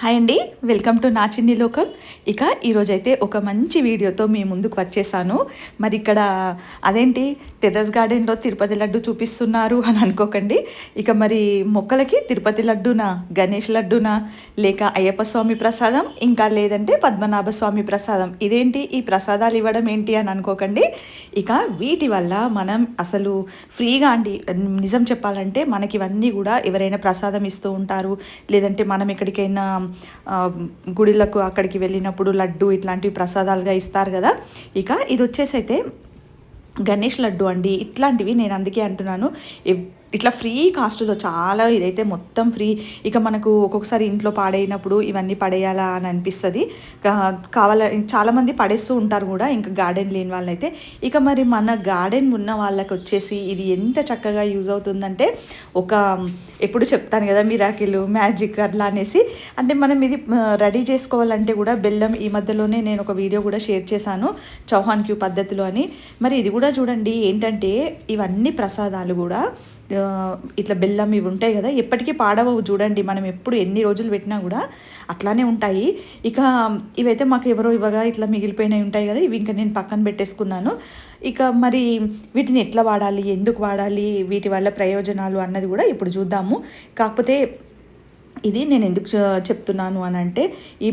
Hi అండి welcome to నా చిన్ని లోకం. ఇక ఈరోజైతే ఒక మంచి వీడియోతో మీ ముందుకు వచ్చేసాను. మరి ఇక్కడ అదేంటి టెర్రస్ గార్డెన్లో తిరుపతి లడ్డు చూపిస్తున్నారు అని అనుకోకండి. ఇక మరి మొక్కలకి తిరుపతి లడ్డునా గణేష్ లడ్డునా లేక అయ్యప్ప స్వామి ప్రసాదం ఇంకా లేదంటే పద్మనాభ స్వామి ప్రసాదం ఇదేంటి ఈ ప్రసాదాలు ఇవ్వడం ఏంటి అని అనుకోకండి. ఇక వీటి వల్ల మనం అసలు ఫ్రీగా అండి నిజం చెప్పాలంటే మనకి ఇవన్నీ కూడా ఎవరైనా ప్రసాదం ఇస్తూ ఉంటారు లేదంటే మనం ఎక్కడికైనా గుడిలకు అక్కడికి వెళ్ళినప్పుడు లడ్డు ఇట్లాంటివి ప్రసాదాలుగా ఇస్తారు కదా. ఇక ఇది వచ్చేసి అయితే గణేష్ లడ్డు అండి. ఇట్లాంటివి నేను అందుకే అంటున్నాను. ఇట్లా ఫ్రీ కాస్ట్లో చాలా ఇదైతే మొత్తం ఫ్రీ. ఇక మనకు ఒక్కొక్కసారి ఇంట్లో పాడైనప్పుడు ఇవన్నీ పడేయాలా అని అనిపిస్తుంది. కావాల చాలామంది పడేస్తూ ఉంటారు కూడా ఇంకా గార్డెన్ లేని వాళ్ళైతే. ఇక మరి మన గార్డెన్ ఉన్న వాళ్ళకి వచ్చేసి ఇది ఎంత చక్కగా యూజ్ అవుతుందంటే ఒక ఎప్పుడు చెప్తాను కదా మిరాకిల్ మ్యాజిక్ అట్లా అనేసి. అంటే మనం ఇది రెడీ చేసుకోవాలంటే కూడా బెల్లం ఈ మధ్యలోనే నేను ఒక వీడియో కూడా షేర్ చేశాను చౌహాన్ క్యూ పద్ధతిలో అని. మరి ఇది కూడా చూడండి ఏంటంటే ఇవన్నీ ప్రసాదాలు కూడా. ఇట్లా బెల్లం ఇవి ఉంటాయి కదా ఎప్పటికీ పాడవవు చూడండి. మనం ఎప్పుడు ఎన్ని రోజులు పెట్టినా కూడా అట్లానే ఉంటాయి. ఇక ఇవైతే మాకు ఎవరో ఇవ్వగా ఇట్లా మిగిలిపోయినవి ఉంటాయి కదా ఇవి ఇంకా నేను పక్కన పెట్టేసుకున్నాను. ఇక మరి వీటిని ఎట్లా వాడాలి ఎందుకు వాడాలి వీటి వల్ల ప్రయోజనాలు అన్నది కూడా ఇప్పుడు చూద్దాము. కాకపోతే ఇది నేను ఎందుకు చెప్తున్నాను అని అంటే ఈ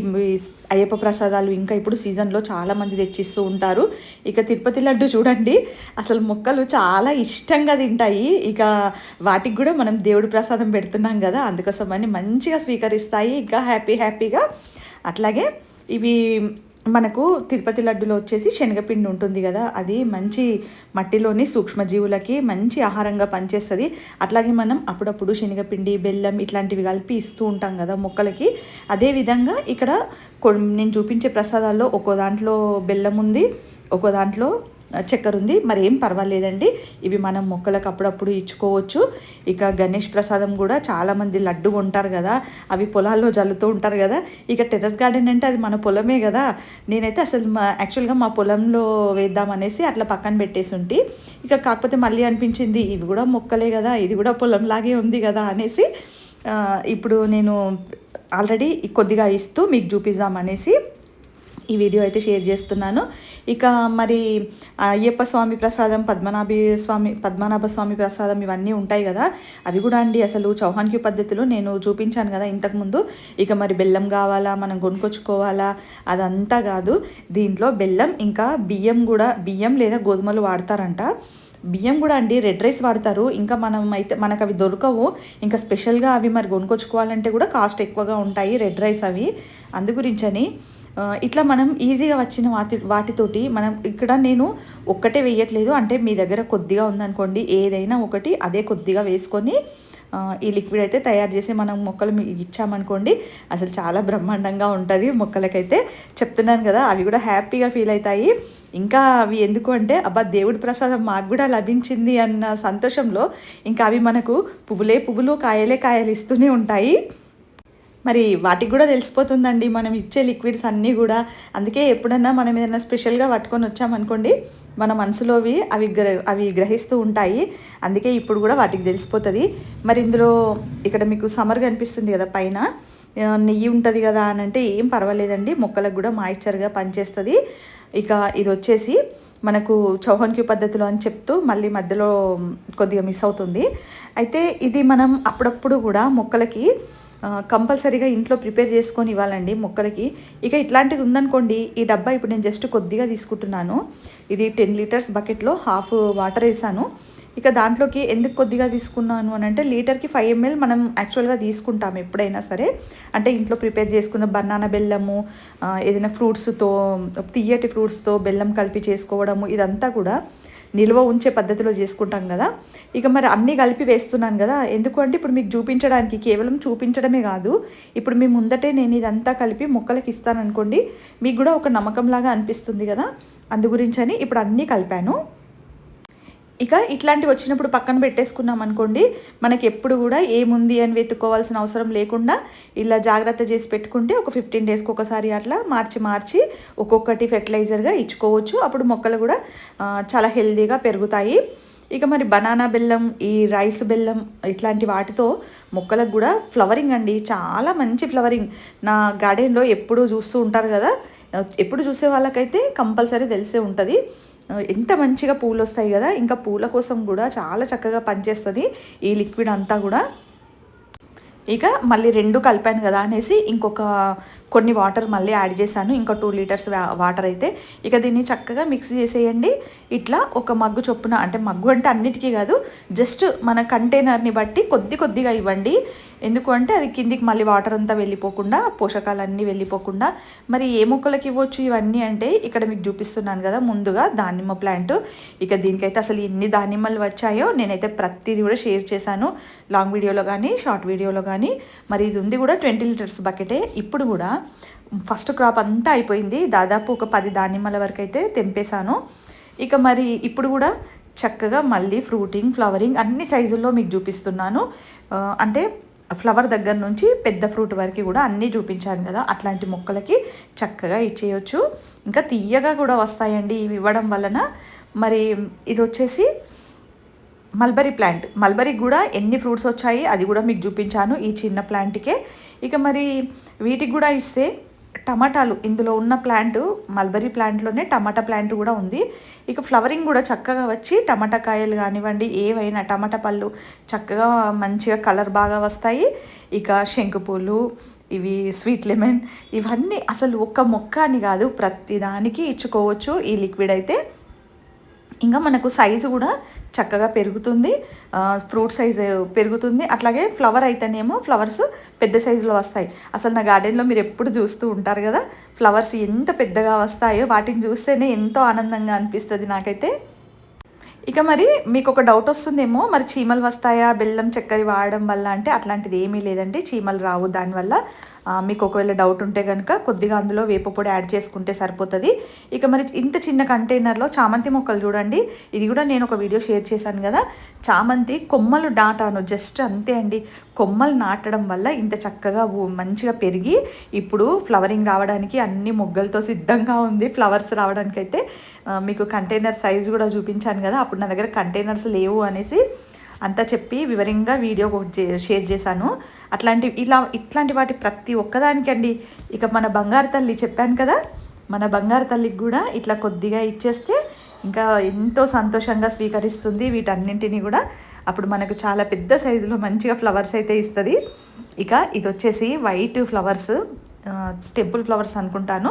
అయ్యప్ప ప్రసాదాలు ఇంకా ఇప్పుడు సీజన్లో చాలామంది తెచ్చిస్తూ ఉంటారు. ఇక తిరుపతి లడ్డు చూడండి అసలు మొక్కలు చాలా ఇష్టంగా తింటాయి. ఇక వాటికి కూడా మనం దేవుడి ప్రసాదం పెడుతున్నాం కదా అందుకోసం అన్నీ మంచిగా స్వీకరిస్తాయి. ఇంకా హ్యాపీ హ్యాపీగా. అట్లాగే ఇవి మనకు తిరుపతి లడ్డులో వచ్చేసి శనగపిండి ఉంటుంది కదా అది మంచి మట్టిలోని సూక్ష్మజీవులకి మంచి ఆహారంగా పనిచేస్తుంది. అట్లాగే మనం అప్పుడప్పుడు శనగపిండి బెల్లం ఇట్లాంటివి కలిపి ఇస్తూ ఉంటాం కదా మొక్కలకి. అదేవిధంగా ఇక్కడ నేను చూపించే ప్రసాదాల్లో ఒక్కో దాంట్లో బెల్లం ఉంది ఒక్కో దాంట్లో చక్కెర ఉంది మరి ఏం పర్వాలేదండి. ఇవి మనం మొక్కలకు అప్పుడప్పుడు ఇచ్చుకోవచ్చు. ఇక గణేష్ ప్రసాదం కూడా చాలామంది లడ్డు ఉంటారు కదా. అవి పొలాల్లో జల్లుతూ ఉంటారు కదా. ఇక టెర్రస్ గార్డెన్ అంటే అది మన పొలమే కదా. నేనైతే అసలు మా యాక్చువల్గా మా పొలంలో వేద్దామనేసి అట్లా పక్కన పెట్టేసి ఉంటి. ఇక కాకపోతే మళ్ళీ అనిపించింది ఇవి కూడా మొక్కలే కదా ఇది కూడా పొలంలాగే ఉంది కదా అనేసి ఇప్పుడు నేను ఆల్రెడీ కొద్దిగా ఇస్తూ మీకు చూపిద్దాం అనేసి ఈ వీడియో అయితే షేర్ చేస్తున్నాను. ఇక మరి అయ్యప్ప స్వామి ప్రసాదం పద్మనాభి స్వామి పద్మనాభ స్వామి ప్రసాదం ఇవన్నీ ఉంటాయి కదా. అవి కూడా అండి అసలు చౌహాన్కి పద్ధతులు నేను చూపించాను కదా ఇంతకుముందు ఇక మరి బెల్లం కావాలా మనం కొనుక్కొచ్చుకోవాలా అదంతా కాదు. దీంట్లో బెల్లం ఇంకా బియ్యం కూడా బియ్యం లేదా గోధుమలు వాడతారంట. బియ్యం కూడా అండి రెడ్ రైస్ వాడతారు. ఇంకా మనం అయితే మనకు అవి దొరకవు. ఇంకా స్పెషల్గా అవి మరి కొనుక్కొచ్చుకోవాలంటే కూడా కాస్ట్ ఎక్కువగా ఉంటాయి రెడ్ రైస్ అవి. అందు గురించని ఇట్లా మనం ఈజీగా వచ్చిన వాటి వాటితోటి మనం ఇక్కడ నేను ఒక్కటే వేయట్లేదు. అంటే మీ దగ్గర కొద్దిగా ఉందనుకోండి. ఏదైనా ఒకటి అదే కొద్దిగా వేసుకొని ఈ లిక్విడ్ అయితే తయారు చేసి మనం మొక్కలు ఇచ్చామనుకోండి అసలు చాలా బ్రహ్మాండంగా ఉంటుంది మొక్కలకైతే. చెప్తున్నాను కదా అవి కూడా హ్యాపీగా ఫీల్ అవుతాయి. ఇంకా అవి ఎందుకు అంటే అబ్బా దేవుడి ప్రసాదం మాకు కూడా లభించింది అన్న సంతోషంలో ఇంకా అవి మనకు పువ్వులే పువ్వులు కాయలే కాయలు ఇస్తూనే ఉంటాయి. మరి వాటికి కూడా తెలిసిపోతుందండి. మనం ఇచ్చే లిక్విడ్స్ అన్నీ కూడా. అందుకే ఎప్పుడన్నా మనం ఏదైనా స్పెషల్గా పట్టుకొని వచ్చామనుకోండి మన మనసులోవి అవి గ్ర అవి గ్రహిస్తూ ఉంటాయి. అందుకే ఇప్పుడు కూడా వాటికి తెలిసిపోతుంది. మరి ఇందులో ఇక్కడ మీకు సమర్ కనిపిస్తుంది కదా పైన. నెయ్యి ఉంటుంది కదా అని అంటే ఏం పర్వాలేదండి. మొక్కలకు కూడా మాయిశ్చర్గా పనిచేస్తుంది. ఇక ఇది వచ్చేసి మనకు చౌహన్ క్యూ పద్ధతిలో అని చెప్తూ మళ్ళీ మధ్యలో కొద్దిగా మిస్ అవుతుంది. అయితే ఇది మనం అప్పుడప్పుడు కూడా మొక్కలకి కంపల్సరీగా ఇంట్లో ప్రిపేర్ చేసుకొని ఇవ్వాలండి మొక్కలకి. ఇక ఇట్లాంటిది ఉందనుకోండి ఈ డబ్బా ఇప్పుడు నేను జస్ట్ కొద్దిగా తీసుకుంటున్నాను. ఇది టెన్ లీటర్స్ బకెట్లో హాఫ్ వాటర్ వేసాను. ఇక దాంట్లోకి ఎందుకు కొద్దిగా తీసుకున్నాను అని అంటే లీటర్కి ఫైవ్ ఎంఎల్ మనం యాక్చువల్గా తీసుకుంటాం ఎప్పుడైనా సరే. అంటే ఇంట్లో ప్రిపేర్ చేసుకున్న బనానా బెల్లము ఏదైనా ఫ్రూట్స్తో తీయటి ఫ్రూట్స్తో బెల్లం కలిపి చేసుకోవడము ఇదంతా కూడా నిల్వ ఉంచే పద్ధతిలో చేసుకుంటాం కదా. ఇక మరి అన్నీ కలిపి వేస్తున్నాను కదా. ఎందుకు అంటే ఇప్పుడు మీకు చూపించడానికి కేవలం చూపించడమే కాదు. ఇప్పుడు మీ ముందటే నేను ఇదంతా కలిపి మొక్కలకి ఇస్తాను అనుకోండి మీకు కూడా ఒక నమ్మకంలాగా అనిపిస్తుంది కదా. అందు గురించి అని ఇప్పుడు అన్నీ కలిపాను. ఇక ఇట్లాంటివి వచ్చినప్పుడు పక్కన పెట్టేసుకున్నాం అనుకోండి మనకి ఎప్పుడు కూడా ఏముంది అని వెతుక్కోవాల్సిన అవసరం లేకుండా ఇలా జాగ్రత్త చేసి పెట్టుకుంటే ఒక ఫిఫ్టీన్ డేస్కి ఒకసారి అట్లా మార్చి మార్చి ఒక్కొక్కటి ఫెర్టిలైజర్గా ఇచ్చుకోవచ్చు. అప్పుడు మొక్కలు కూడా చాలా హెల్దీగా పెరుగుతాయి. ఇక మరి బనానా బెల్లం ఈ రైస్ బెల్లం ఇట్లాంటి వాటితో మొక్కలకు కూడా ఫ్లవరింగ్ అండి. చాలా మంచి ఫ్లవరింగ్ నా గార్డెన్లో ఎప్పుడూ చూస్తూ ఉంటారు కదా ఎప్పుడు చూసే వాళ్ళకైతే కంపల్సరీ తెలిసే ఉంటుంది. ఎంత మంచిగా పూలు వస్తాయి కదా ఇంకా పూల కోసం కూడా చాలా చక్కగా పనిచేస్తుంది ఈ లిక్విడ్ అంతా కూడా. ఇక మళ్ళీ రెండు కలిపాను కదా అనేసి ఇంకొక కొన్ని వాటర్ మళ్ళీ యాడ్ చేశాను. ఇంకా టూ లీటర్స్ వాటర్ అయితే. ఇక దీన్ని చక్కగా మిక్స్ చేసేయండి. ఇట్లా ఒక మగ్గు చొప్పున అంటే మగ్గు అంటే అన్నిటికీ కాదు జస్ట్ మన కంటైనర్ని బట్టి కొద్ది కొద్దిగా ఇవ్వండి. ఎందుకు అంటే అది కిందికి మళ్ళీ వాటర్ అంతా వెళ్ళిపోకుండా పోషకాలన్నీ వెళ్ళిపోకుండా. మరి ఏ మొక్కలకి ఇవ్వచ్చు ఇవన్నీ అంటే ఇక్కడ మీకు చూపిస్తున్నాను కదా ముందుగా దానిమ్మ ప్లాంట్. ఇక దీనికైతే అసలు ఎన్ని దానిమ్మలు వచ్చాయో నేనైతే ప్రతిదీ కూడా షేర్ చేశాను. లాంగ్ వీడియోలో కానీ షార్ట్ వీడియోలో కానీ. మరి ఇది ఉంది కూడా ట్వంటీ లీటర్స్ బకెటే. ఇప్పుడు కూడా ఫస్ట్ క్రాప్ అంతా అయిపోయింది. దాదాపు ఒక పది దానిమ్మల వరకు అయితే తెంపేశాను. ఇక మరి ఇప్పుడు కూడా చక్కగా మళ్ళీ ఫ్రూటింగ్ ఫ్లవరింగ్ అన్ని సైజుల్లో మీకు చూపిస్తున్నాను. అంటే ఫ్లవర్ దగ్గర నుంచి పెద్ద ఫ్రూట్ వరకు కూడా అన్నీ చూపించాను కదా అట్లాంటి మొక్కలకి చక్కగా ఇచ్చేయచ్చు. ఇంకా తీయగా కూడా వస్తాయండి ఇవి ఇవ్వడం వలన. మరి ఇది వచ్చేసి మల్బరీ ప్లాంట్ మల్బరీ కూడా ఎన్ని ఫ్రూట్స్ వచ్చాయి అది కూడా మీకు చూపించాను ఈ చిన్న ప్లాంట్కే ఇక మరి వీటికి కూడా ఇస్తే టమాటాలు. ఇందులో ఉన్న ప్లాంట్ మల్బరీ ప్లాంట్లోనే టమాటా ప్లాంట్ కూడా ఉంది. ఇక ఫ్లవరింగ్ కూడా చక్కగా వచ్చి టమాటా కాయలు కానివ్వండి ఏవైనా టమాటా పళ్ళు చక్కగా మంచిగా కలర్ బాగా వస్తాయి. ఇక శంకుపూలు ఇవి స్వీట్ లెమన్ ఇవన్నీ అసలు ఒక్క మొక్క అని కాదు ప్రతిదానికి ఇచ్చుకోవచ్చు. ఈ లిక్విడ్ అయితే ఇంకా మనకు సైజు కూడా చక్కగా పెరుగుతుంది. ఫ్రూట్ సైజు పెరుగుతుంది. అట్లాగే ఫ్లవర్ అయితేనేమో ఫ్లవర్స్ పెద్ద సైజులో వస్తాయి. అసలు నా గార్డెన్లో మీరు ఎప్పుడు చూస్తూ ఉంటారు కదా ఫ్లవర్స్ ఎంత పెద్దగా వస్తాయో వాటిని చూస్తేనే ఎంతో ఆనందంగా అనిపిస్తుంది నాకైతే. ఇక మరి మీకు ఒక డౌట్ వస్తుందేమో మరి చీమలు వస్తాయా బెల్లం చక్కెర వాడడం వల్ల అంటే అట్లాంటిది ఏమీ లేదండి చీమలు రావు దానివల్ల. మీకు ఒకవేళ డౌట్ ఉంటే కనుక కొద్దిగా అందులో వేప పొడి యాడ్ చేసుకుంటే సరిపోతుంది. ఇక మరి ఇంత చిన్న కంటైనర్లో చామంతి మొక్కలు చూడండి. ఇది కూడా నేను ఒక వీడియో షేర్ చేశాను కదా. చామంతి కొమ్మలు నాటాను. జస్ట్ అంతే అండి. కొమ్మలు నాటడం వల్ల ఇంత చక్కగా మంచిగా పెరిగి ఇప్పుడు ఫ్లవరింగ్ రావడానికి అన్ని మొగ్గలతో సిద్ధంగా ఉంది. ఫ్లవర్స్ రావడానికి అయితే మీకు కంటైనర్ సైజ్ కూడా చూపించాను కదా. అప్పుడు నా దగ్గర కంటైనర్స్ లేవు అనేసి అంతా చెప్పి వివరంగా వీడియో షేర్ చేశాను. అట్లాంటి ఇలా ఇట్లాంటి వాటి ప్రతి ఒక్కదానికి అండి ఇక మన బంగారు తల్లి చెప్పాను కదా మన బంగారు తల్లికి కూడా ఇట్లా కొద్దిగా ఇచ్చేస్తే ఇంకా ఎంతో సంతోషంగా స్వీకరిస్తుంది వీటన్నింటినీ కూడా. అప్పుడు మనకు చాలా పెద్ద సైజులో మంచిగా ఫ్లవర్స్ అయితే ఇస్తుంది. ఇక ఇది వచ్చేసి వైట్ ఫ్లవర్స్ టెంపుల్ ఫ్లవర్స్ అనుకుంటాను.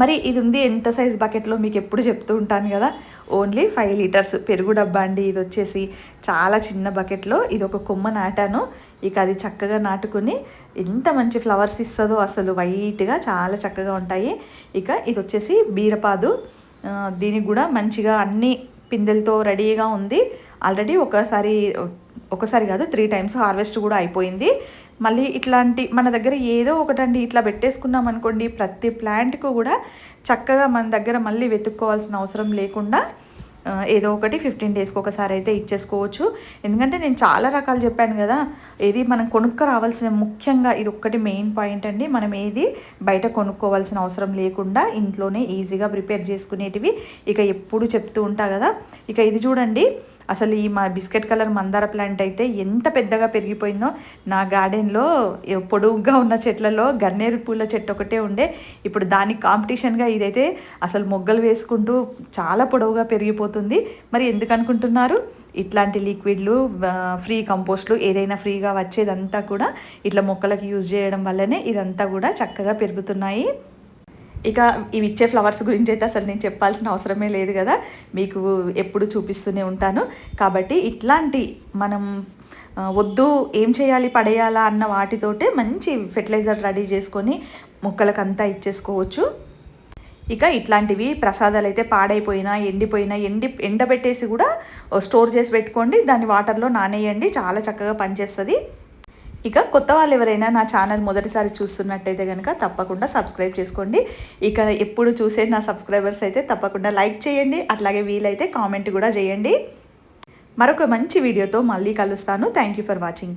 మరి ఇది ఉంది ఎంత సైజ్ బకెట్లో మీకు ఎప్పుడు చెప్తూ ఉంటాను కదా? ఓన్లీ ఫైవ్ లీటర్స్ పెరుగు డబ్బా అండి. ఇది వచ్చేసి చాలా చిన్న బకెట్లో ఇది ఒక కొమ్మ నాటాను. ఇక అది చక్కగా నాటుకుని ఎంత మంచి ఫ్లవర్స్ ఇస్తుందో అసలు వైట్గా చాలా చక్కగా ఉంటాయి. ఇక ఇది వచ్చేసి బీరపాదు దీనికి కూడా మంచిగా అన్ని పిందెలతో రెడీగా ఉంది. ఆల్రెడీ ఒకసారి ఒకసారి కాదు త్రీ టైమ్స్ హార్వెస్ట్ కూడా అయిపోయింది. మళ్ళీ ఇట్లాంటి మన దగ్గర ఏదో ఒకటండి. ఇట్లా పెట్టేసుకున్నాం అనుకోండి ప్రతి ప్లాంట్కు కూడా చక్కగా మన దగ్గర మళ్ళీ వెతుక్కోవాల్సిన అవసరం లేకుండా ఏదో ఒకటి ఫిఫ్టీన్ డేస్కి ఒకసారి అయితే ఇచ్చేసుకోవచ్చు. ఎందుకంటే నేను చాలా రకాలు చెప్పాను కదా ఏది మనం కొనుక్క రావాల్సిన ముఖ్యంగా ఇది ఒక్కటి మెయిన్ పాయింట్ అండి. మనం ఏది బయట కొనుక్కోవాల్సిన అవసరం లేకుండా ఇంట్లోనే ఈజీగా ప్రిపేర్ చేసుకునేటివి ఇక ఎప్పుడు చెప్తూ ఉంటా కదా. ఇక ఇది చూడండి అసలు ఈ మా బిస్కెట్ కలర్ మందార ప్లాంట్ అయితే ఎంత పెద్దగా పెరిగిపోయిందో. నా గార్డెన్లో పొడువుగా ఉన్న చెట్లలో గన్నేరు పూల చెట్టు ఒకటే ఉండే. ఇప్పుడు దానికి కాంపిటీషన్గా ఇదైతే అసలు మొగ్గలు వేసుకుంటూ చాలా పొడవుగా పెరిగిపోతుంది. మరి ఎందుకు అనుకుంటున్నారు? ఇట్లాంటి లిక్విడ్లు ఫ్రీ కంపోస్ట్లు ఏదైనా ఫ్రీగా వచ్చేదంతా కూడా ఇట్లా మొక్కలకు యూజ్ చేయడం వల్లనే ఇదంతా కూడా చక్కగా పెరుగుతున్నాయి. ఇక ఇవి ఇచ్చే ఫ్లవర్స్ గురించి అయితే అసలు నేను చెప్పాల్సిన అవసరమే లేదు కదా. మీకు ఎప్పుడు చూపిస్తూనే ఉంటాను. కాబట్టి ఇట్లాంటి మనం వద్దు ఏం చేయాలి పడేయాలా అన్న వాటితోటే మంచి ఫెర్టిలైజర్ రెడీ చేసుకొని మొక్కలకంతా ఇచ్చేసుకోవచ్చు. ఇక ఇట్లాంటివి ప్రసాదాలు అయితే పాడైపోయినా ఎండిపోయినా ఎండి ఎండబెట్టేసి కూడా స్టోర్ చేసి పెట్టుకోండి. దాన్ని వాటర్లో నానేయండి. చాలా చక్కగా పనిచేస్తుంది. ఇక కొత్త వాళ్ళు ఎవరైనా నా ఛానల్ మొదటిసారి చూస్తున్నట్టయితే కనుక తప్పకుండా సబ్స్క్రైబ్ చేసుకోండి. ఇక ఎప్పుడు చూసే నా సబ్స్క్రైబర్స్ అయితే తప్పకుండా లైక్ చేయండి. అట్లాగే వీలైతే కామెంట్ కూడా చేయండి. మరొక మంచి వీడియోతో మళ్ళీ కలుస్తాను. Thank you for watching.